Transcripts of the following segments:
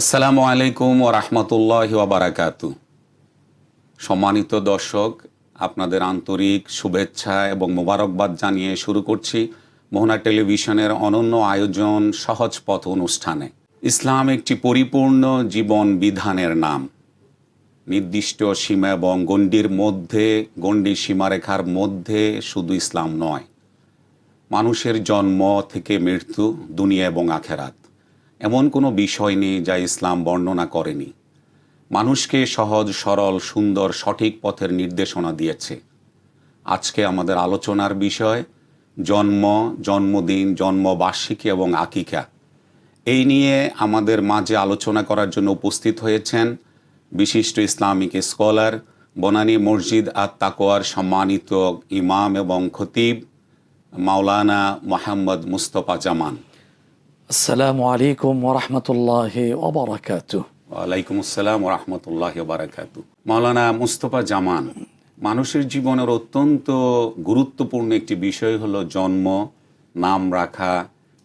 আসসালামু আলাইকুম ও রহমতুল্লাহ ওবরাকাতু সম্মানিত দর্শক, আপনাদের আন্তরিক শুভেচ্ছা এবং মোবারকবাদ জানিয়ে শুরু করছি মোহনা টেলিভিশনের অনন্য আয়োজন সহজ পথ অনুষ্ঠানে। ইসলাম একটি পরিপূর্ণ জীবন বিধানের নাম। নির্দিষ্ট সীমা এবং গণ্ডির মধ্যে গণ্ডির সীমারেখার মধ্যে শুধু ইসলাম নয়। মানুষের জন্ম থেকে মৃত্যু, দুনিয়া এবং আখেরাত। এমন কোনো বিষয় নেই যা ইসলাম বর্ণনা করেনি। মানুষকে সহজ, সরল, সুন্দর, সঠিক পথের নির্দেশনা দিয়েছে। আজকে আমাদের আলোচনার বিষয় জন্ম, জন্মদিন, জন্মবার্ষিকী এবং আকিকা। এই নিয়ে আমাদের মাঝে আলোচনা করার জন্য উপস্থিত হয়েছেন বিশিষ্ট ইসলামিক স্কলার, বনানী মসজিদ আর তাকোয়ার সম্মানিত ইমাম এবং খতিব মাওলানা মোহাম্মদ মুস্তফা জামান। আসসালামু আলাইকুম ওরহমতুল্লাহ ওবরাকাতু ওয়ালাইকুম আসসালাম রহমতুল্লাহ বারাকাতু মাওলানা মুস্তফা জামান, মানুষের জীবনের অত্যন্ত গুরুত্বপূর্ণ একটি বিষয় হলো জন্ম, নাম রাখা,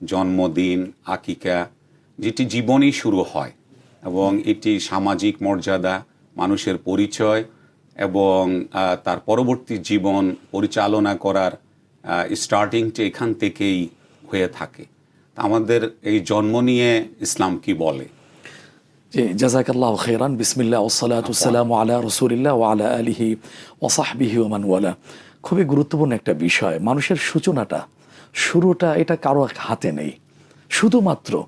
জন্মদিন, আকিকা, যেটি জীবনই শুরু হয় এবং এটি সামাজিক মর্যাদা, মানুষের পরিচয় এবং তার পরবর্তী জীবন পরিচালনা করার স্টার্টিংটি এখান থেকেই হয়ে থাকে। আমাদের এই জন্ম নিয়ে ইসলাম কি বলে? আলা আলিহি ওয়ালা। খুবই গুরুত্বপূর্ণ একটা বিষয়, মানুষের সূচনাটা, শুরুটা এটা কারও হাতে নেই। শুধুমাত্র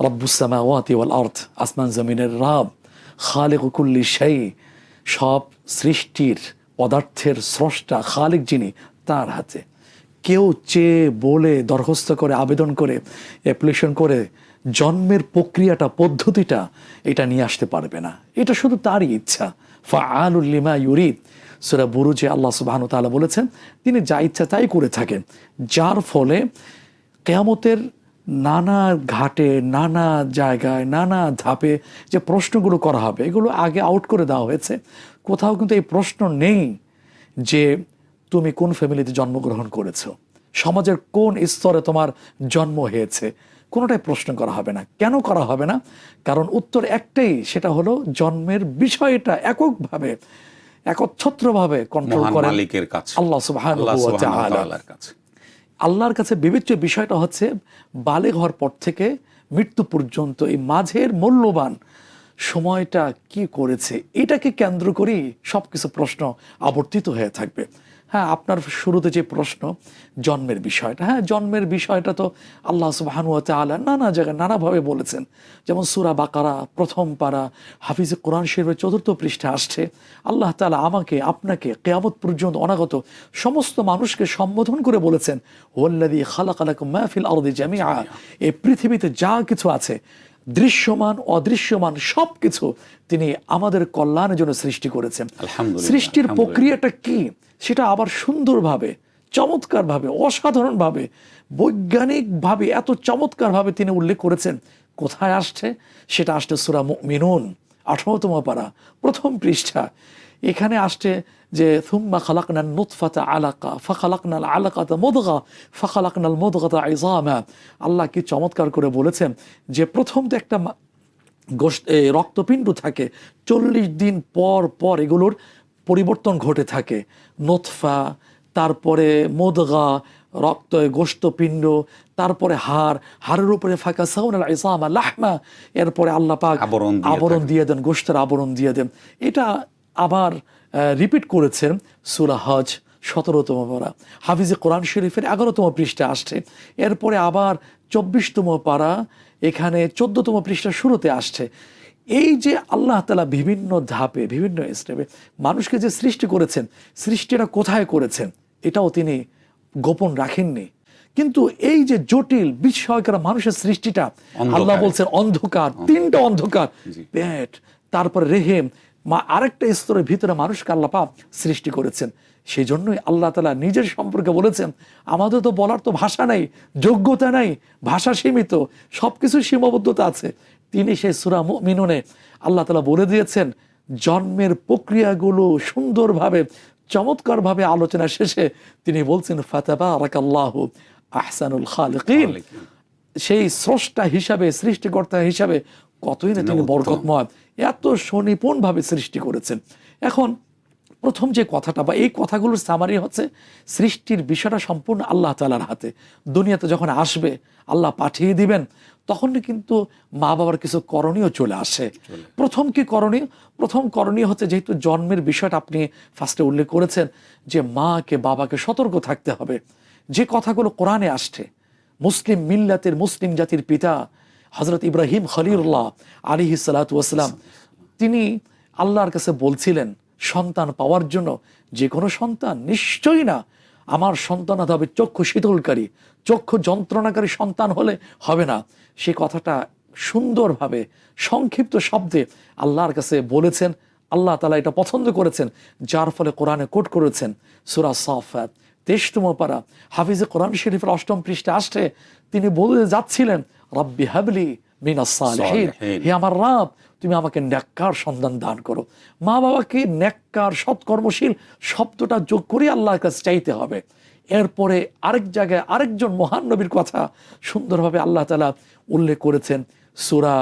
রব্বুসামা ওয়াতি ওয়াল আর্থ আসমান জমিনের রাব, খালেক কুল্লি সেই সব সৃষ্টির পদার্থের স্রষ্টা, খালিক যিনি, তার হাতে। কেউ চেয়ে বলে, দরখাস্ত করে, আবেদন করে অ্যাপ্লিকেশন করে, জন্মের প্রক্রিয়াটা, পদ্ধতিটা এটা নিয়ে আসতে পারবে না। এটা শুধু তারই ইচ্ছা। ফা আলুল্লিমা ইউরিদ। সুরা বুরুজে আল্লাহ সুবাহানু তাআলা বলেছেন, তিনি যা ইচ্ছা তাই করে থাকেন। যার ফলে কেয়ামতের নানা ঘাটে, নানা জায়গায়, নানা ধাপে যে প্রশ্নগুলো করা হবে, এগুলো আগে আউট করে দেওয়া হয়েছে। কোথাও কিন্তু এই প্রশ্ন নেই যে তুমি কোন ফ্যামিলিতে জন্মগ্রহণ করেছ? সমাজের কোন স্তরে তোমার জন্ম হয়েছে? কোনোটাই প্রশ্ন করা হবে না। কেন করা হবে না? কারণ উত্তর একটাই সেটা হলো জন্মের বিষয়টা এককভাবে একচ্ছত্রভাবে কন্ট্রোল করে আল্লাহ আল্লাহর কাছে বিবেচ্য বিষয়টা হচ্ছে বালেগ হওয়ার পর থেকে মৃত্যু পর্যন্ত এই মাঝের মূল্যবান সময়টা কি করেছে? এটাকে কেন্দ্র করেই সব কিছু প্রশ্ন আবর্তিত হয়ে থাকবে। হ্যাঁ আপনার শুরুতে যে প্রশ্ন, জন্মের বিষয়টা হ্যাঁ জন্মের বিষয়টা তো আল্লাহ সুবাহানুয়া তালা নানা জায়গায় নানাভাবে বলেছেন। যেমন সুরা বাকারা, প্রথম পারা, হাফিজ কোরআন শরীফের চতুর্থ পৃষ্ঠা আসছে। আল্লাহ তালা আমাকে, আপনাকে কেয়ামত পর্যন্ত অনাগত সমস্ত মানুষকে সম্বোধন করে বলেছেন ওল্লাদি খালাক আলাকুম মাহফিল আরদি জামিআ। এই পৃথিবীতে যা কিছু আছে দৃশ্যমান অদৃশ্যমান সব কিছু তিনি আমাদের কল্যাণের জন্য সৃষ্টি করেছেন। সৃষ্টির প্রক্রিয়াটা কি? সেটা আবার সুন্দরভাবে চমৎকারভাবে অসাধারণভাবে বৈজ্ঞানিকভাবে এত চমৎকারভাবে তিনি উল্লেখ করেছেন। কোথায় আসছে? সেটা আসছে সুরা মিনুন আঠারোতম পারা প্রথম পৃষ্ঠা। এখানে আসছে যে থুম্মা খালাকনাল নুতফাতা আলাকা ফাখালাকনাল আলাকাতা মোদগা ফাখালাকনাল মোদগাতা আইজামা আল্লাহ কি চমৎকার করে বলেছেন যে প্রথম তো একটা এ, রক্তপিণ্ড থাকে চল্লিশ দিন পর পর এগুলোর পরিবর্তন ঘটে থাকে। নোতফা তারপরে মোদগা রক্ত গোস্তপিণ্ড তারপরে হাড় হাড়ের উপরে ফাঁকা সাউন আল ইসামা লাহমা এরপরে আল্লাহ পাক আবরণ আবরণ দিয়ে দেন গোষ্ঠের আবরণ দিয়ে দেন। এটা আবার রিপিট করেছেন সুরা হজ সতেরোতম পারা। হাফিজে কোরআন শরীফের এগারোতম পৃষ্ঠা আসছে। এরপরে আবার চব্বিশতম পারা এখানে চোদ্দতম পৃষ্ঠা শুরুতে আসছে। এই যে আল্লাহ তালা বিভিন্ন ধাপে বিভিন্ন স্টেপে মানুষকে যে সৃষ্টি করেছেন সৃষ্টিটা কোথায় করেছেন এটাও তিনি গোপন রাখেননি। কিন্তু এই যে জটিল বিস্ময়কর মানুষের সৃষ্টিটা আল্লাহ বলছেন অন্ধকার তিনটা অন্ধকার। পেট তারপর রেহেম মা আরেকটা স্তরের ভিতরে মানুষকে আল্লাহ পাক সৃষ্টি করেছেন। সেই জন্যই আল্লাহ তালা নিজের সম্পর্কে বলেছেন আমাদের তো বলার তো ভাষা নাই যোগ্যতা নাই ভাষা সীমিত সব কিছু সীমাবদ্ধতা আছে। তিনি সেই সুরা মিনুনে আল্লাহ তালা বলে দিয়েছেন জন্মের প্রক্রিয়াগুলো সুন্দরভাবে চমৎকারভাবে আলোচনা শেষে তিনি বলছেন ফাতাবা রাকাল্লাহ আহসানুল খালিকিন। সেই স্রষ্টা হিসাবে সৃষ্টিকর্তা হিসাবে কতই না তিনি বরকতময়। এত সুনিপুণভাবে সৃষ্টি করেছেন। এখন প্রথম যে কথাটা বা এই কথাগুলোর সামারি হচ্ছে সৃষ্টির বিষয়টা সম্পূর্ণ আল্লাহ তালার হাতে। দুনিয়াতে যখন আসবে আল্লাহ পাঠিয়ে দিবেন তখন কিন্তু মা বাবার কিছু করণীয় চলে আসে। প্রথম কি করণীয়? প্রথম করণীয় হচ্ছে যেহেতু জন্মের বিষয়টা আপনি ফার্স্টে উল্লেখ করেছেন যে মাকে বাবাকে সতর্ক থাকতে হবে। যে কথাগুলো কোরআনে আসছে মুসলিম মিল্লাতের মুসলিম জাতির পিতা হজরত ইব্রাহিম খলিল্লাহ আলিহি সালাতাম তিনি আল্লাহর কাছে বলছিলেন, সন্তান পাওয়ার জন্য যে কোনো সন্তান নিশ্চয়ই না, আমার সন্তান হবে চক্ষু শীতলকারী, চক্ষু যন্ত্রণাকারী সন্তান হলে হবে না। সে কথাটা সুন্দরভাবে, সংক্ষিপ্ত শব্দে আল্লাহর কাছে বলেছেন, আল্লাহ তালা এটা পছন্দ করেছেন, যার ফলে কোরআনে কোট করেছেন, সুরা সাফাত, তেইশতম হাফিজে কোরআন শরীফের অষ্টম পৃষ্ঠে আসছে, তিনি বলে যাচ্ছিলেন রব্বি হাবলি মিনাস সালিহিন। হে আমার রাব তুমি আমাকে ন্যাক্কার সন্ধান দান করো। মা বাবাকে ন্যাক্কার সৎকর্মশীল শব্দটা যোগ করে আল্লাহর কাছে চাইতে হবে। এরপরে আরেক জায়গায় আরেকজন মহান নবীর কথা সুন্দরভাবে আল্লাহ তালা উল্লেখ করেছেন। সুরা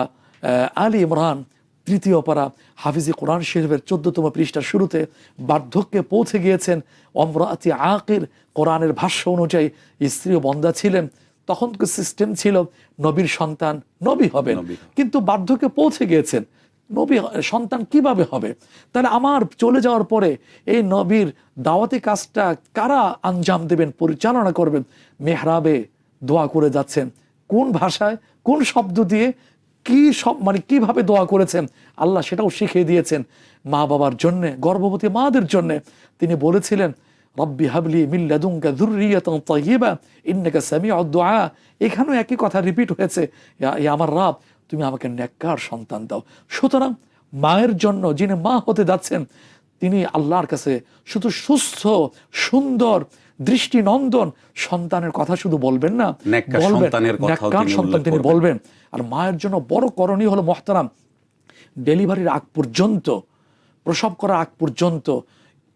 আলী ইমরান তৃতীয় পারা হাফিজি কোরআন শরীফের চোদ্দতম পৃষ্ঠার শুরুতে বার্ধক্যে পৌঁছে গিয়েছেন। অমরাতি আকির কোরআনের ভাষ্য অনুযায়ী স্ত্রী বন্দা ছিলেন। তখন সিস্টেম ছিল নবীর সন্তান নবী হবেন। নবী। কিন্তু বার্ধক্যে পৌঁছে গিয়েছেন। নবী সন্তান কীভাবে হবে? তাহলে আমার চলে যাওয়ার পরে এই নবীর দাওয়াতি কাজটা কারা আঞ্জাম দেবেন পরিচালনা করবেন? মেহরাবে দোয়া করে যাচ্ছেন। কোন ভাষায় কোন শব্দ দিয়ে কি সব মানে কীভাবে দোয়া করেছেন? আল্লাহ সেটাও শিখিয়ে দিয়েছেন। মা বাবার জন্যে গর্ভবতী মাদের জন্যে। তিনি বলেছিলেন রব্বি হাবলি মিল্লাদুঙ্কা যুররিয়াতান তাইয়্যিবা ইন্নাকা সামিউদ দুআ। এখানেও একই কথা রিপিট হয়েছে আমার রব তুমি আমাকে নেককার সন্তান দাও। সুতরাং মায়ের জন্য যিনি মা হতে যাচ্ছেন তিনি আল্লাহর কাছে শুধু সুস্থ সুন্দর দৃষ্টিনন্দন সন্তানের কথা শুধু বলবেন না নেককার বলবেন সন্তান তিনি বলবেন। আর মায়ের জন্য বড় করণীয় হলো মহতারাম। ডেলিভারির আগ পর্যন্ত প্রসব করার আগ পর্যন্ত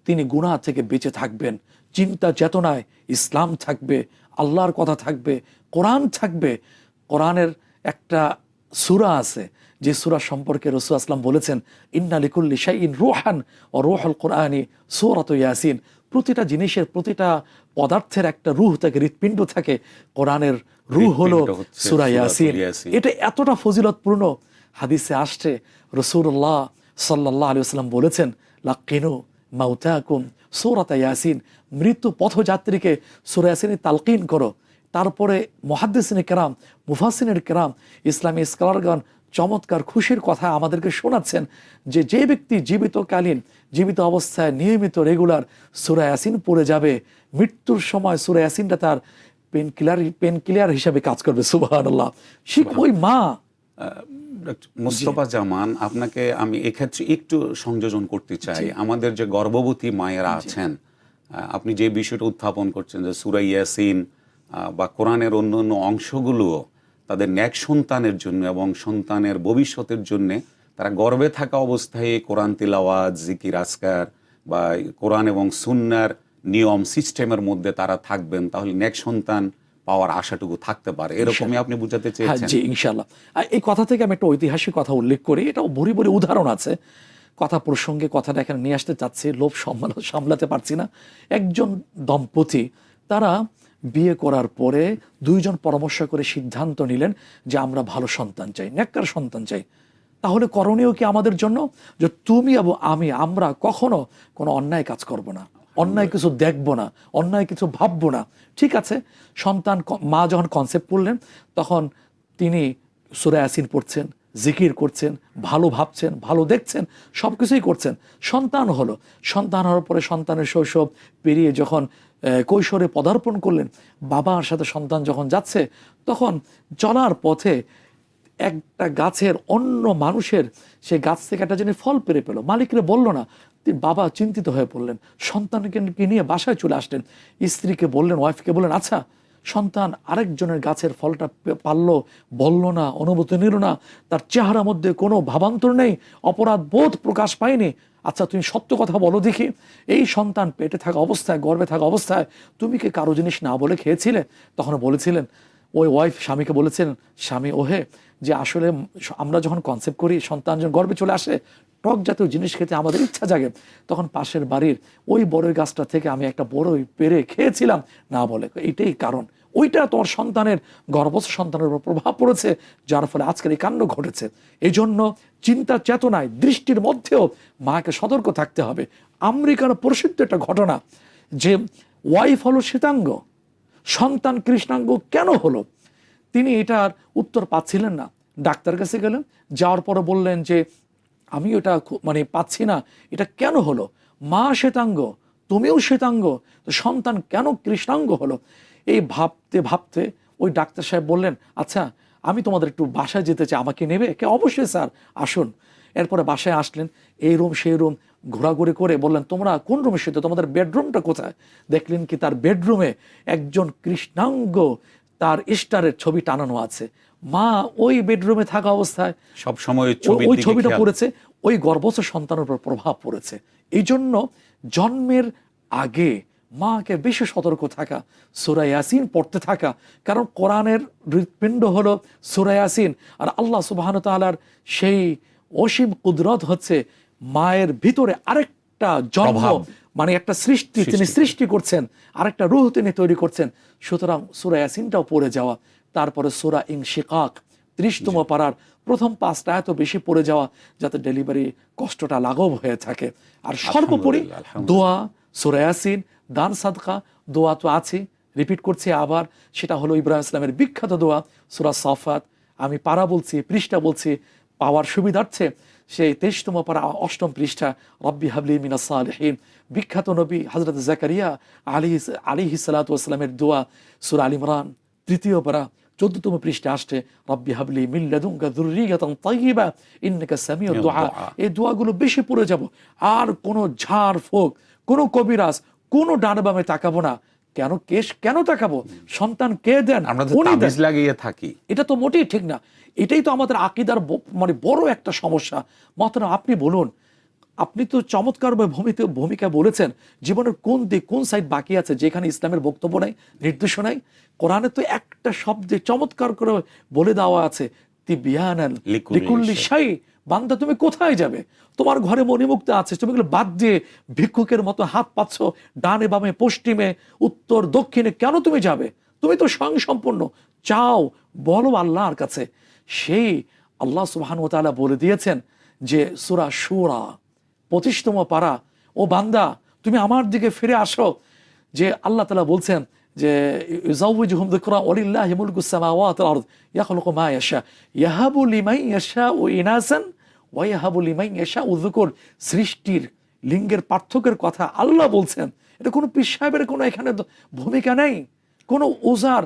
তিনি গুনাহ থেকে বেঁচে থাকবেন। চিন্তা চেতনায় ইসলাম থাকবে আল্লাহর কথা থাকবে কোরআন থাকবে। কোরআনের একটা সুরা আছে যে সুরা সম্পর্কে রসুল আসলাম বলেছেন ইন্নালিকুল্লি শাইন রোহান ও রোহল কোরআনি সূরাত ইয়াসিন। প্রতিটা জিনিসের প্রতিটা পদার্থের একটা রুহ থাকে হৃৎপিণ্ড থাকে। কোরআনের রুহ হলো সূরা ইয়াসিন। এটা এতটা ফজিলতপূর্ণ। হাদিসে আসছে রসুল্লাহ সাল্লাহ আলী সাল্লাম বলেছেন লাকিনু মাউতাকুম সৌরাতা ইয়াসিন। মৃত্যু পথযাত্রীকে সুরা ইয়াসিনে তালকিন করো। তারপরে মহাদ্দিসিনে কেরাম মুফাসিনের কেরাম, ইসলামী স্কলারগণ চমৎকার খুশির কথা আমাদেরকে শোনাচ্ছেন যে যে ব্যক্তি জীবিতকালীন, জীবিত অবস্থায় নিয়মিত, রেগুলার সুরা ইয়াসিন পড়ে যাবে, মৃত্যুর সময় সুরা ইয়াসিনটা তার পেন কিলার পেন কিলার হিসাবে কাজ করবে সুবাহ আল্লাহ শিখ, ওই মা মুস্তফা জামান আপনাকে আমি এক্ষেত্রে একটু সংযোজন করতে চাই। আমাদের যে গর্ভবতী মায়েরা আছেন আপনি যে বিষয়টা উত্থাপন করছেন যে সুরাই ইয়াসিন বা কোরআনের অন্য অন্য অংশগুলোও তাদের ন্যাক সন্তানের জন্য এবং সন্তানের ভবিষ্যতের জন্য তারা গর্বে থাকা অবস্থায় কোরআন তিলাওয়াত জিকির আসকার বা কোরআন এবং সুন্নার নিয়ম সিস্টেমের মধ্যে তারা থাকবেন। তাহলে ন্যাক সন্তান পাওয়ার আশাটুকু থাকতে পারে। এরকমই আপনি বুঝাতে হ্যাঁ চেয়েছেন। জি ইনশাল্লাহ। এই কথা থেকে আমি একটা ঐতিহাসিক কথা উল্লেখ করি। এটা ভরি ভরি উদাহরণ আছে। কথা প্রসঙ্গে কথাটা এখানে নিয়ে আসতে চাচ্ছি লোভ সামলা সামলাতে পারছি না। একজন দম্পতি তারা বিয়ে করার পরে দুইজন পরামর্শ করে সিদ্ধান্ত নিলেন যে আমরা ভালো সন্তান চাই নেককার সন্তান চাই। তাহলে করণীয় কি আমাদের জন্য? যে তুমি এবং আমি আমরা কখনো কোনো অন্যায় কাজ করব না। অন্যায় কিছু দেখব না, অন্যায় কিছু ভাববো না। ঠিক আছে, সন্তান মা যখন কনসেপ্ট করলেন, তখন তিনি সুরা ইয়াসিন পড়ছেন, জিকির করছেন, ভালো ভাবছেন, ভালো দেখছেন সব কিছুই করছেন। সন্তান হলো। সন্তান হওয়ার পরে সন্তানের শৈশব পেরিয়ে যখন কৈশোরে পদার্পণ করলেন, বাবার সাথে সন্তান যখন যাচ্ছে, তখন চলার পথে একটা গাছের অন্য মানুষের, সে গাছ থেকে একটা জিনিস ফল পেরে পেল। মালিকরে বলল না তিনি বাবা চিন্তিত হয়ে পড়লেন। সন্তানকে নিয়ে বাসায় চলে আসলেন? স্ত্রীকে বললেন, ওয়াইফকে বললেন আচ্ছা সন্তান আরেকজনের গাছের ফলটা পারল, বলল না অনুমতি নিল না, তার চেহারার মধ্যে কোনো ভাবান্তর নেই, অপরাধ বোধ প্রকাশ পায়নি। আচ্ছা তুমি সত্য কথা বলো দেখি। এই সন্তান পেটে থাকা অবস্থায় গর্বে থাকা অবস্থায় তুমি কি কারও জিনিস না বলে খেয়েছিলে? তখন বলেছিলেন ওই ওয়াইফ স্বামীকে বলেছেন, স্বামী, ওহে, যে আসলে আমরা যখন কনসেপ্ট করি, সন্তান যখন গর্বে চলে আসে, টক জাতীয় জিনিস খেতে আমাদের ইচ্ছা জাগে। তখন পাশের বাড়ির ওই বড়ই গাছটা থেকে আমি একটা বড়ই পেরে খেয়েছিলাম। না বলে, এটাই কারণ। ওইটা তোমার সন্তানের, গর্ভস্থ সন্তানের উপর প্রভাব পড়েছে, যার ফলে আজকের এই কাণ্ড ঘটেছে। এই জন্য চিন্তা চেতনায়, দৃষ্টির মধ্যেও মাকে সতর্ক থাকতে হবে। আমেরিকার প্রসিদ্ধ একটা ঘটনা, যে ওয়াইফ হলো শ্বেতাঙ্গ। সন্তান কৃষ্ণাঙ্গ কেন হলো? তিনি এটার উত্তর পাচ্ছিলেন না। ডাক্তার কাছে গেলেন, যাওয়ার পরে বললেন যে, আমি ওটা মানে পাচ্ছি না, এটা কেন হলো? মা শ্বেতাঙ্গ, তুমিও শ্বেতাঙ্গ, তো সন্তান কেন কৃষ্ণাঙ্গ হলো? এই ভাবতে ভাবতে ওই ডাক্তার সাহেব বললেন আচ্ছা আমি তোমাদের একটু বাসায় যেতে চাই, আমাকে নেবে? কে? অবশ্যই স্যার, আসুন। এরপরে বাসায় আসলেন, এই রুম, সেই রুম ঘোরাঘুরি করে বললেন তোমরা কোন রুমে শুতে তোমাদের বেডরুমটা কোথায়? দেখলেন কি তার বেডরুমে একজন কৃষ্ণাঙ্গ তার স্টারের ছবি টানানো আছে। মা ওই বেডরুমে থাকা অবস্থায় সব সময় ওই ছবিটা পড়েছে ওই গর্ভস্থ সন্তানের উপর প্রভাব পড়েছে। এই জন্য জন্মের আগে মাকে বেশি সতর্ক থাকা সুরা ইয়াসিন পড়তে থাকা। কারণ কোরআনের হৃৎপিণ্ড হলো সুরা ইয়াসিন। আর আল্লাহ সুবাহন তাআলার সেই অসীম কুদরত হচ্ছে মায়ের ভিতরে আরেকটা জন্ম মানে একটা সৃষ্টি তিনি সৃষ্টি। করছেন আরেকটা রুহ তিনি তৈরি করছেন। সুতরাং সুরা ইয়াসিনটাও পড়ে যাওয়া তারপরে সুরা ইং শিকাক ত্রিশতম পাড়ার প্রথম পাঁচটা এত বেশি পড়ে যাওয়া যাতে ডেলিভারি কষ্টটা লাঘব হয়ে থাকে। আর সর্বোপরি। দোয়া সুরা ইয়াসিন দান সাদকা দোয়া তো আছে রিপিট করছি আবার সেটা হলো ইব্রাহিম ইসলামের বিখ্যাত দোয়া সুরা সাফাত। আমি পারা বলছি পৃষ্ঠা বলছি পাওয়ার সুবিধার্থে সেই তেইশতম পারা অষ্টম পৃষ্ঠা রব্বি হাবলি মিনা সালেহীন। বিখ্যাত নবী হজরত জাকারিয়া আলী আলী হিসালাতামের দোয়া সুর আল ইমরান তৃতীয় পারা চোদ্দতম পৃষ্ঠে আসছে রব্বি হাবলি ইন্নাকা সামিউদ দুআ দুআ। এই দোয়াগুলো বেশি পড়ে যাব। আর কোনো ঝাড় ফোক কোনো কবিরাজ কোনো ডান বামে তাকাবো না। কেন কেশ কেন তাকাবো? সন্তান কে দেন? আমরা লাগিয়ে থাকি। এটা তো মোটেই ঠিক না। এটাই তো আমাদের আকিদার মানে বড় একটা সমস্যা। মাত্র আপনি বলুন আপনি তো চমৎকার ভূমিতে ভূমিকা বলেছেন জীবনের কোন দিক কোন সাইড বাকি আছে যেখানে ইসলামের বক্তব্য নাই নির্দেশ নাই? কোরআনে তো একটা শব্দে চমৎকার করে বলে দেওয়া আছে তিবিয়ানান লিকুল্লি লিকুল্লি শাই। বান্দা তুমি কোথায় যাবে? তোমার ঘরে মণিমুক্ত আছে তুমি এগুলো বাদ দিয়ে ভিক্ষুকের মতো হাত পাচ্ছ ডানে বামে পশ্চিমে উত্তর দক্ষিণে কেন তুমি যাবে? তুমি তো স্বয়ং সম্পূর্ণ চাও বলো আল্লাহর কাছে। সেই আল্লাহ সুবহান ও তাআলা বলে দিয়েছেন যে সুরা সুরা পঁচিশতম পারা, ও বান্দা, তুমি আমার দিকে ফিরে আসো। যে আল্লাহ তালা বলছেন যে সৃষ্টির, লিঙ্গের পার্থক্যের কথা আল্লাহ বলছেন। এটা কোনো পীর সাহেবের কোনো এখানে ভূমিকা নেই। কোনো ওজার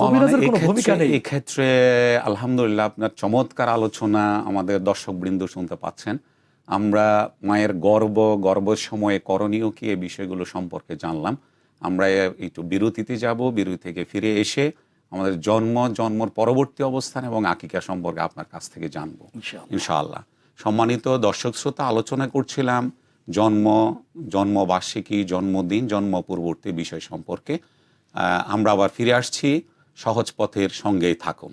কবিরাজের কোনো ভূমিকা নেই। এই ক্ষেত্রে আলহামদুলিল্লাহ আপনার চমৎকার আলোচনা আমাদের দর্শক বৃন্দ শুনতে পাচ্ছেন। আমরা মায়ের গর্ব গর্বের সময়ে করণীয় কি এই বিষয়গুলো সম্পর্কে জানলাম। আমরা একটু বিরতিতে যাব বিরতি থেকে ফিরে এসে আমাদের জন্ম জন্মর পরবর্তী অবস্থান এবং আকিকা সম্পর্কে আপনার কাছ থেকে জানব। ইনশাআল্লাহ। সম্মানিত দর্শক শ্রোতা আলোচনা করছিলাম জন্ম জন্মবার্ষিকী জন্মদিন জন্ম পূর্ববর্তী বিষয় সম্পর্কে। আমরা আবার ফিরে আসছি। সহজ পথের সঙ্গেই থাকুন।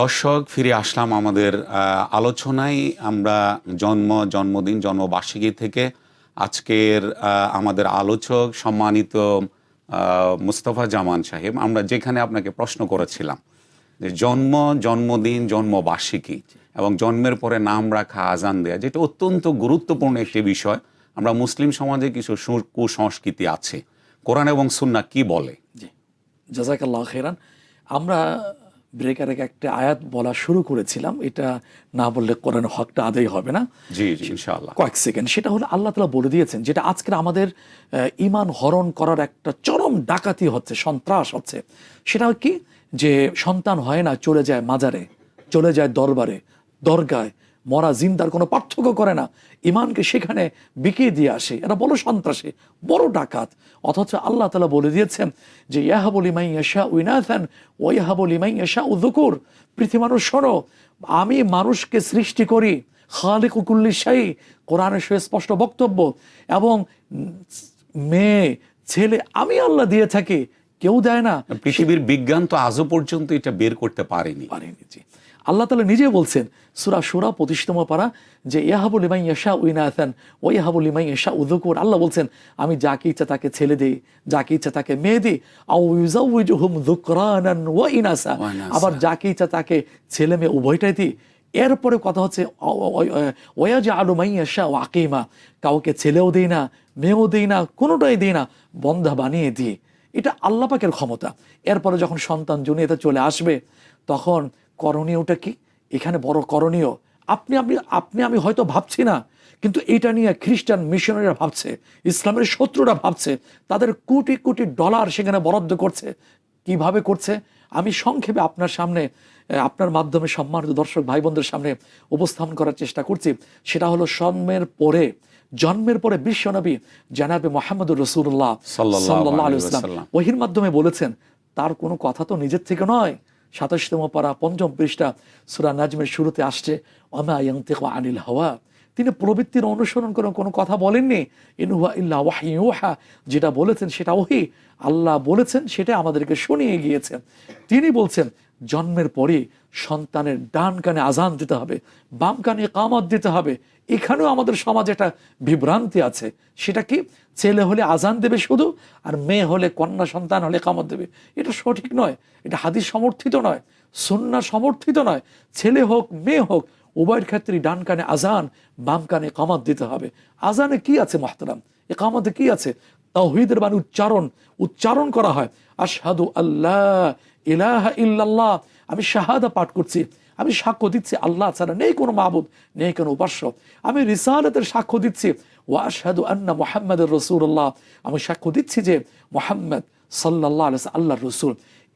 দর্শক, ফিরে আসলাম আমাদের আলোচনায়। আমরা জন্ম, জন্মদিন, জন্মবার্ষিকী থেকে আজকের আমাদের আলোচক সম্মানিত মুস্তফা জামান সাহেব। আমরা যেখানে আপনাকে প্রশ্ন করেছিলাম যে জন্ম, জন্মদিন, জন্মবার্ষিকী এবং জন্মের পরে নাম রাখা, আজান দেয়া, যেটা অত্যন্ত গুরুত্বপূর্ণ একটি বিষয়। আমরা মুসলিম সমাজে কিছু কুসংস্কৃতি আছে। কোরআন এবং সুন্না কি বলে? জি। জাজাকাল্লাহ খেরান আমরা ব্রেকার একটা আয়াত বলা শুরু করেছিলাম। এটা না বললে কোরআন হকটা আদায় হবে না। জি ইনশাআল্লাহ। কয়েক সেকেন্ড। সেটা হলো আল্লাহ তালা বলে দিয়েছেন যেটা আজকের আমাদের ইমান হরণ করার একটা চরম ডাকাতি হচ্ছে সন্ত্রাস হচ্ছে। সেটা কি? যে সন্তান হয় না চলে যায় মাজারে চলে যায় দরবারে দরগায় মরা জিন্দার কোনো পার্থক্য করে না। ইমানকে সেখানে বিকিয়ে দিয়ে আসে। এরা বড় সন্ত্রাসী বড় ডাকাত। অথচ আল্লাহ তালা বলে দিয়েছেন যে ইয়াহাবল ইমাই ইয়াশা উইনাথান ও ইয়াহাবল ইমাই ইয়াশা উদ্দুকুর পৃথিবী মানুষ শোনো আমি মানুষকে সৃষ্টি করি খালিক কুল্লি শাহী কোরআনের সুস্পষ্ট বক্তব্য। এবং মেয়ে ছেলে আমি আল্লাহ দিয়ে থাকি কেউ দেয় না। পৃথিবীর বিজ্ঞান তো আজও পর্যন্ত এটা বের করতে পারেনি। পারেনি জি। আল্লাহ তালা নিজে বলছেন সুরা সুরা প্রতিষ্ঠম পারা যে ইয়াহাবুল ইমাই ইয়াশা উইনাথান ও ইয়াহাবুল ইমাই ইয়াশা উদুকুর আল্লাহ বলছেন আমি যাকে ইচ্ছা তাকে ছেলে দিই যাকে ইচ্ছা তাকে মেয়ে দিই আউ ইউজাউজুহুম যুকরানান ওয়া ইনাসা। আবার যাকে ইচ্ছা তাকে ছেলে মেয়ে উভয়টাই দিই। এরপরে কথা হচ্ছে ওয়া যে আলু মাই ইয়াশা ও আকিমা। কাউকে ছেলেও দিই না মেয়েও দিই না কোনোটাই দিই না বন্ধা বানিয়ে দিই। এটা আল্লাহ পাকের ক্ষমতা। এরপরে যখন সন্তান জুনিয়াতে চলে আসবে তখন করণীয়টা কি? এখানে বড় করণীয়। আপনি আপনি আপনি আমি হয়তো ভাবছি না কিন্তু এটা নিয়ে খ্রিস্টান মিশনারিরা ভাবছে ইসলামের শত্রুরা ভাবছে তাদের কোটি কোটি ডলার সেখানে বরাদ্দ করছে। কীভাবে করছে? আমি সংক্ষেপে আপনার সামনে আপনার মাধ্যমে সম্মানিত দর্শক ভাই বোনদের সামনে উপস্থাপন করার চেষ্টা করছি। সেটা হলো জন্মের পরে জন্মের পরে বিশ্বনবী জানাবে মোহাম্মদুর রসুল্লাহ সাল্লাহ আলাইহি ইসলাম ওহির মাধ্যমে বলেছেন তার কোনো কথা তো নিজের থেকে নয়। সাতাশতম পারা পঞ্চম পৃষ্ঠা সুরা নাজমের শুরুতে আসছে অমা ইয়ান্তিক আনিল হাওয়া তিনি প্রবৃত্তির অনুসরণ করে কোনো কথা বলেননি। ইনুহা ইল্লা ওয়াহি ওহা যেটা বলেছেন সেটা ওহি। আল্লাহ বলেছেন সেটা আমাদেরকে শুনিয়ে গিয়েছেন তিনি বলছেন জন্মের পরে সন্তানের ডান কানে আজান দিতে হবে, বাম কানে কামত দিতে হবে। এখানেও আমাদের সমাজে একটা বিভ্রান্তি আছে। সেটা কি? ছেলে হলে আজান দেবে শুধু আর মেয়ে হলে কন্যা সন্তান হলে কামত দেবে। এটা সঠিক নয়। এটা হাদিস সমর্থিত নয় সন্না সমর্থিত নয়। ছেলে হোক, মেয়ে হোক, উভয়ের ক্ষেত্রে ডান কানে আজান বাম কানে কামাত দিতে হবে। আজানে কি আছে মাহতারাম? এ কামাতে কি আছে? তাওহিদের বাণী উচ্চারণ উচ্চারণ করা হয়, আশহাদু আল্লাহ ইলাহা ইল্লাল্লাহ, আমি শাহাদা পাঠ করছি, আমি সাক্ষ্য দিচ্ছি আল্লাহ ছাড়া নেই কোনো মাহবুদ নেই কোনো উপাস্য। আমি রিসালতের সাক্ষ্য দিচ্ছি, ওয়া আশহাদু আন্না মুহাম্মাদুর রাসূলুল্লাহ। আমি সাক্ষ্য দিচ্ছি যে মোহাম্মদ সাল্লাল্লাহু আলাইহি আল্লাহর রসুল।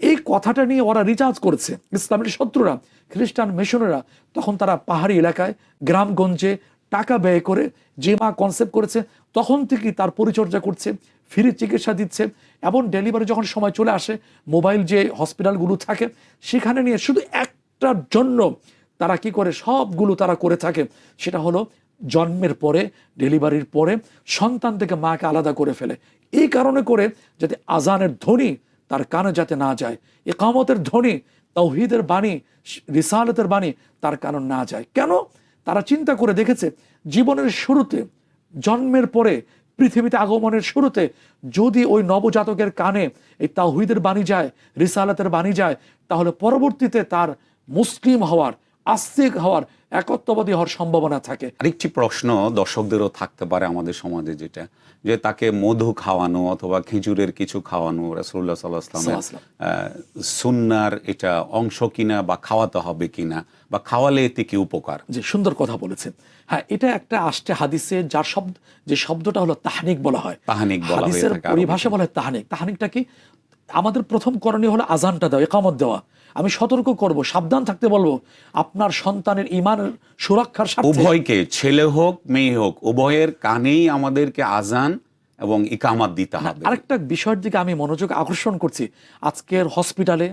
এই কথাটা নিয়ে ওরা রিচার্জ করেছে, ইসলামের শত্রুরা, খ্রিস্টান মিশনেরা তখন তারা পাহাড়ি এলাকায়, গ্রামগঞ্জে টাকা ব্যয় করে যে মা কনসেপ্ট করেছে, তখন থেকেই তার পরিচর্যা করছে, ফ্রি চিকিৎসা দিচ্ছে এবং ডেলিভারি যখন সময় চলে আসে মোবাইল যে হসপিটালগুলো থাকে, সেখানে নিয়ে শুধু একটার জন্য তারা কি করে, সবগুলো তারা করে থাকে, সেটা হলো জন্মের পরে ডেলিভারির পরে, সন্তান থেকে মাকে আলাদা করে ফেলে। এই কারণে করে যাতে আজানের ধ্বনি তার কানে যাতে না যায়, একামতের ধ্বনি তৌহিদের বাণী, রিসালতের বাণী তার কারণ না যায়। কেন? তারা চিন্তা করে দেখেছে, জীবনের শুরুতে, জন্মের পরে, পৃথিবীতে আগমনের শুরুতে, যদি ওই নবজাতকের কানে এই তাহিদের বাণী যায়, রিসালাতের বাণী যায়, তাহলে পরবর্তীতে তার মুসলিম হওয়ার আস্তিক হওয়ার একত্ববাদী হওয়ার সম্ভাবনা থাকে। আরেকটি প্রশ্ন দর্শকদেরও থাকতে পারে আমাদের সমাজে যেটা যে তাকে মধু খাওয়ানো অথবা খেজুরের কিছু খাওয়ানো রাসূলুল্লাহ সাল্লাহ আসলামের সুন্নার এটা অংশ কিনা বা খাওয়াতে হবে কিনা বা খাওয়ালে এতে কি উপকার? যে সুন্দর কথা বলেছেন। হ্যাঁ এটা একটা আসছে হাদিসে যার শব্দ যে শব্দটা হলো তাহানিক বলা হয়। তাহানিক বলা হয়ে হাদিসের পরিভাষা বলা হয় তাহানিক। তাহানিকটা কি? আমাদের প্রথম করণীয় হলো আজানটা দেওয়া একামত দেওয়া। আমি সতর্ক করব সাবধান থাকতে বলব। আপনার সন্তানের ইমান সুরক্ষার উভয়কে ছেলে হোক মেয়ে হোক উভয়ের কানেই আমাদেরকে আজান এবং ইকামাত দিতে হবে। আরেকটা বিষয়ের দিকে আমি মনোযোগ আকর্ষণ করছি। আজকের হসপিটালে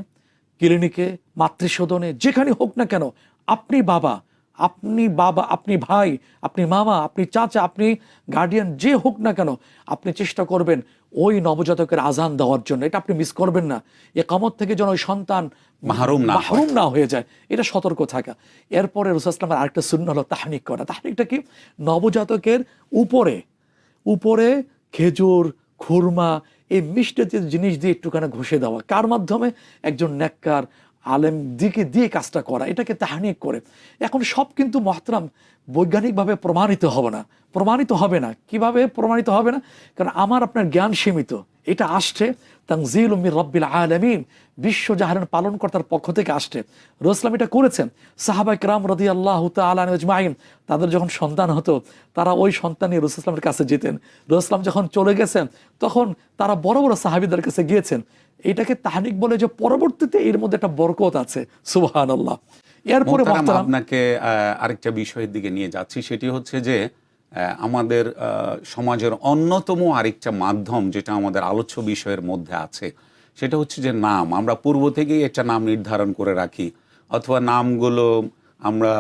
ক্লিনিকে মাতৃসদনে যেখানে হোক না কেন আপনি বাবা আপনি বাবা আপনি ভাই আপনি মামা আপনি চাচা আপনি গার্ডিয়ান যে হোক না কেন আপনি চেষ্টা করবেন ওই নবজাতকের আজান দেওয়ার জন্য। এটা আপনি মিস করবেন না। এ কামত থেকে যেন ওই সন্তান মাহরুম না। মাহরুম না হয়ে যায়। এটা সতর্ক থাকা। এরপরে রসুলামের আরেকটা শূন্য হলো তাহনিক করা। তাহনিকটা কি? নবজাতকের উপরে উপরে খেজুর খুরমা এই মিষ্টি জিনিস দিয়ে একটুখানি ঘষে দেওয়া। কার মাধ্যমে? একজন নেককার আলেম দিকে দিয়ে কাজটা করা, এটাকে তাহানিক করে। এখন সব কিন্তু মহতরাম বৈজ্ঞানিকভাবে প্রমাণিত হবে না। প্রমাণিত হবে না। কীভাবে প্রমাণিত হবে না? কারণ আমার আপনার জ্ঞান সীমিত। এটা আসছে তাংজিল উম্মির রব্বিল আলমিন, বিশ্ব জাহারের পালনকর্তার পক্ষ থেকে আসছে। রসলাম এটা করেছেন। সাহাবাই রাম রদি আল্লাহ আজমাইন, তাদের যখন সন্তান হতো, তারা ওই সন্তান নিয়ে রসুলামের কাছে যেতেন। রসলাম যখন চলে গেছেন, তখন তারা বড় বড় সাহাবিদের কাছে গিয়েছেন। এটাকে তাহানিক বলে যে পরবর্তীতে এর মধ্যে একটা বরকত আছে। সুবাহান আল্লাহ এরপরে আপনাকে আরেকটা বিষয়ের দিকে নিয়ে যাচ্ছি। সেটি হচ্ছে যে আমাদের সমাজের অন্যতম আরেকটা মাধ্যম যেটা আমাদের আলোচ্য বিষয়ের মধ্যে আছে সেটা হচ্ছে যে নাম। আমরা পূর্ব থেকেই একটা নাম নির্ধারণ করে রাখি অথবা নামগুলো আমরা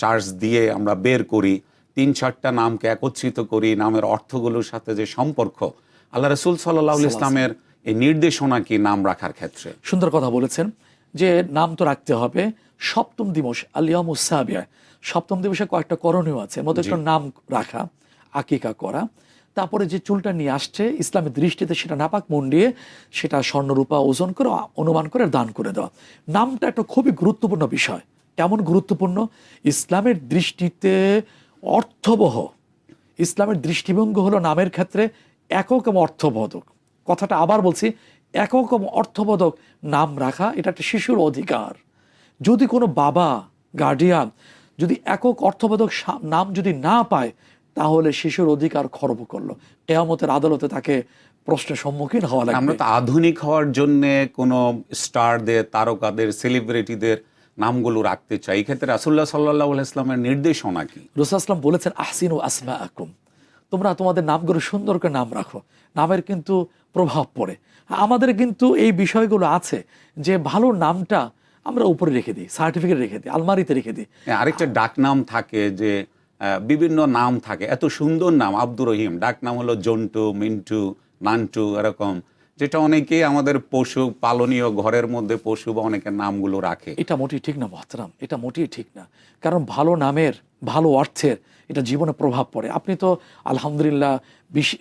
সার্চ দিয়ে আমরা বের করি। তিন চারটা নামকে একত্রিত করি নামের অর্থগুলোর সাথে যে সম্পর্ক। আল্লাহ রসুল সাল্লাহ ইসলামের এই নির্দেশনা কি নাম রাখার ক্ষেত্রে। সুন্দর কথা বলেছেন যে নাম তো রাখতে হবে। সপ্তম দিবস আলিয়াম আলিয়ামুসাবিয়া সপ্তম দিবসে কয়েকটা করণীয় আছে। মধ্যে একটা নাম রাখা আকিকা করা। তারপরে যে চুলটা নিয়ে আসছে ইসলামের দৃষ্টিতে সেটা নাপাক মন্ডিয়ে সেটা স্বর্ণরূপা ওজন করে অনুমান করে দান করে দেওয়া। নামটা একটা খুবই গুরুত্বপূর্ণ বিষয়। কেমন গুরুত্বপূর্ণ? ইসলামের দৃষ্টিতে অর্থবহ। ইসলামের দৃষ্টিভঙ্গ হলো নামের ক্ষেত্রে একক এবং অর্থবোধক। কথাটা আবার বলছি একক অর্থবোধক নাম রাখা এটা একটা শিশুর অধিকার। যদি কোনো বাবা গার্ডিয়ান যদি একক অর্থবোধক নাম যদি না পায় তাহলে শিশুর অধিকার খর্ব করল। কেয়ামতের আদালতে তাকে প্রশ্নের সম্মুখীন হওয়া লাগে আমরা তো আধুনিক হওয়ার জন্য কোনো স্টারদের তারকাদের সেলিব্রিটিদের নামগুলো রাখতে চাই। এক্ষেত্রে ক্ষেত্রে রাসুল্লাহ সাল্লাহ ইসলামের নির্দেশনা কি? রসুলাম বলেছেন আহসিন ও আসমা আকুম তোমরা তোমাদের নামগুলো সুন্দর করে নাম রাখো। নামের কিন্তু প্রভাব পড়ে। আমাদের কিন্তু এই বিষয়গুলো আছে যে ভালো নামটা আমরা উপরে রেখে দিই সার্টিফিকেট রেখে দিই আলমারিতে রেখে দিই। হ্যাঁ, আরেকটা ডাক নাম থাকে যে বিভিন্ন নাম থাকে। এত সুন্দর নাম আব্দুর রহিম। ডাক নাম হলো জন্টু মিন্টু নান্টু এরকম। যেটা অনেকেই আমাদের পশু পালনীয় ঘরের মধ্যে পশু বা অনেকের নামগুলো রাখে। এটা মোটেই ঠিক না মহতারাম। এটা মোটেই ঠিক না। কারণ ভালো নামের ভালো অর্থের এটা জীবনে প্রভাব পড়ে। আপনি তো আলহামদুলিল্লাহ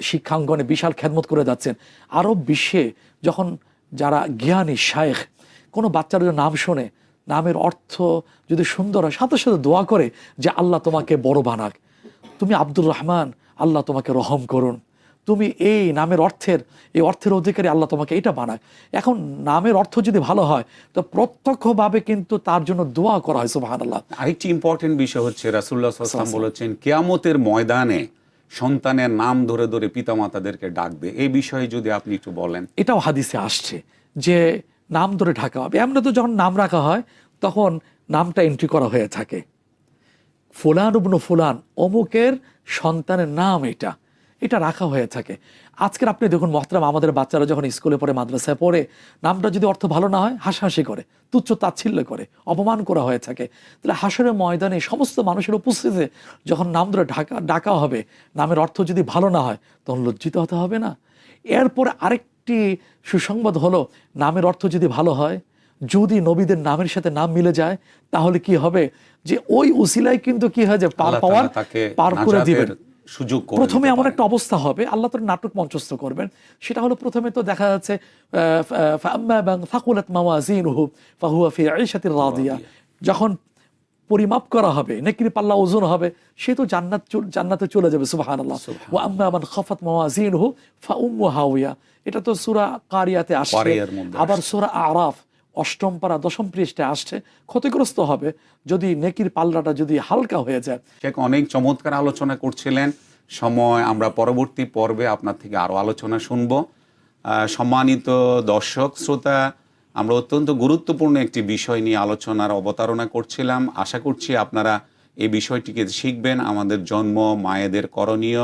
শিক্ষাঙ্গনে বিশাল খেদমত করে যাচ্ছেন। আরব বিশ্বে যখন যারা জ্ঞানী শায়েখ, কোনো বাচ্চার যদি নাম শোনে, নামের অর্থ যদি সুন্দর হয়, সাথে সাথে দোয়া করে যে আল্লাহ তোমাকে বড় বানাক। তুমি আব্দুর রহমান, আল্লাহ তোমাকে রহম করুন। তুমি এই নামের অর্থের এই অর্থের অধিকারী আল্লাহ তোমাকে এটা বানাক এখন নামের অর্থ যদি ভালো হয় তো প্রত্যক্ষভাবে কিন্তু তার জন্য দোয়া করা হয় সুবাহান আল্লাহ আরেকটি ইম্পর্টেন্ট বিষয় হচ্ছে রাসুল্লাহ সাল্লাম বলেছেন কেয়ামতের ময়দানে সন্তানের নাম ধরে ধরে পিতামাতাদেরকে ডাকবে। এই বিষয়ে যদি আপনি একটু বলেন। এটাও হাদিসে আসছে যে নাম ধরে ঢাকা হবে। এমনি তো যখন নাম রাখা হয় তখন নামটা এন্ট্রি করা হয়ে থাকে। ফুলান উবনু ফুলান অমুকের সন্তানের নাম এটা। এটা রাখা হয়ে থাকে। আজকের আপনি দেখুন মহতরাম আমাদের বাচ্চারা যখন স্কুলে পড়ে মাদ্রাসায় পড়ে নামটা যদি অর্থ ভালো না হয় হাসাহাসি করে তুচ্ছ তাচ্ছিল্য করে অপমান করা হয়ে থাকে। তাহলে হাসরের ময়দানে সমস্ত মানুষের উপস্থিতিতে যখন নাম ধরে ঢাকা ডাকা হবে নামের অর্থ যদি ভালো না হয় তখন লজ্জিত হতে হবে না? এরপরে আরেকটি সুসংবাদ হলো নামের অর্থ যদি ভালো হয় যদি নবীদের নামের সাথে নাম মিলে যায় তাহলে কি হবে? যে ওই উসিলায় কিন্তু কি হয় যে পার পাওয়ার পার করে দিবেন। সুযোগ করে প্রথমে এমন একটা অবস্থা হবে আল্লাহ তোর নাটক মঞ্চস্থ করবেন। সেটা হলো প্রথমে তো দেখা যাচ্ছে ফা- ফাহুয়া ফি রাদিয়া। যখন পরিমাপ করা হবে নেকির পাল্লা ওজন হবে সে তো জান্নাত জান্নাতে চলে যাবে সুবহানাল্লাহ। ওয়া আম্মা মান খাফাত মাওয়াজিনুহু ফাউম্মু হাওিয়া। এটা তো সূরা কারিয়াতে কারিয়ার আবার সূরা আরাফ। অষ্টম পারা দশম পৃষ্ঠে আসছে, ক্ষতিগ্রস্ত হবে। যদি নেকির পাল্লাটা যদি হালকা হয়ে যায়। শেখ অনেক চমৎকার আলোচনা করছিলেন। সময় আমরা পরবর্তী পর্বে আপনার থেকে আরও আলোচনা শুনব। সম্মানিত দর্শক, শ্রোতা, আমরা অত্যন্ত গুরুত্বপূর্ণ একটি বিষয় নিয়ে আলোচনার অবতারণা করছিলাম। আশা করছি আপনারা এই বিষয়টিকে শিখবেন। আমাদের জন্ম, মায়েদের করণীয়,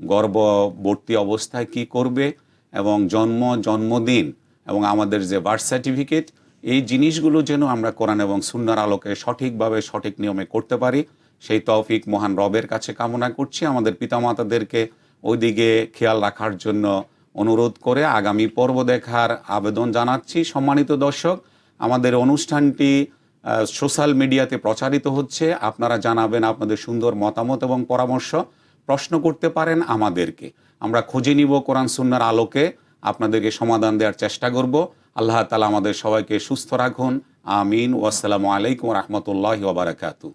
গর্ভবর্তী অবস্থায় কি করবে এবং জন্ম, জন্মদিন এবং আমাদের যে বার্থ সার্টিফিকেট এই জিনিসগুলো যেন আমরা কোরআন এবং সুন্নার আলোকে সঠিকভাবে সঠিক নিয়মে করতে পারি, সেই তৌফিক মহান রবের কাছে কামনা করছি। আমাদের পিতামাতাদেরকে ওইদিকে খেয়াল রাখার জন্য অনুরোধ করে আগামী পর্ব দেখার আবেদন জানাচ্ছি। সম্মানিত দর্শক, আমাদের অনুষ্ঠানটি সোশ্যাল মিডিয়াতে প্রচারিত হচ্ছে। আপনারা জানাবেন আপনাদের সুন্দর মতামত এবং পরামর্শ। প্রশ্ন করতে পারেন আমাদেরকে। আমরা খুঁজে নিব কোরআন সুন্নার আলোকে। আপনাদেরকে সমাধান দেওয়ার চেষ্টা করব। আল্লাহ তালা আমাদের সবাইকে সুস্থ রাখুন। আমিন। ওয়াসালামু আলাইকুম রহমতুল্লাহ ওবরাকাতু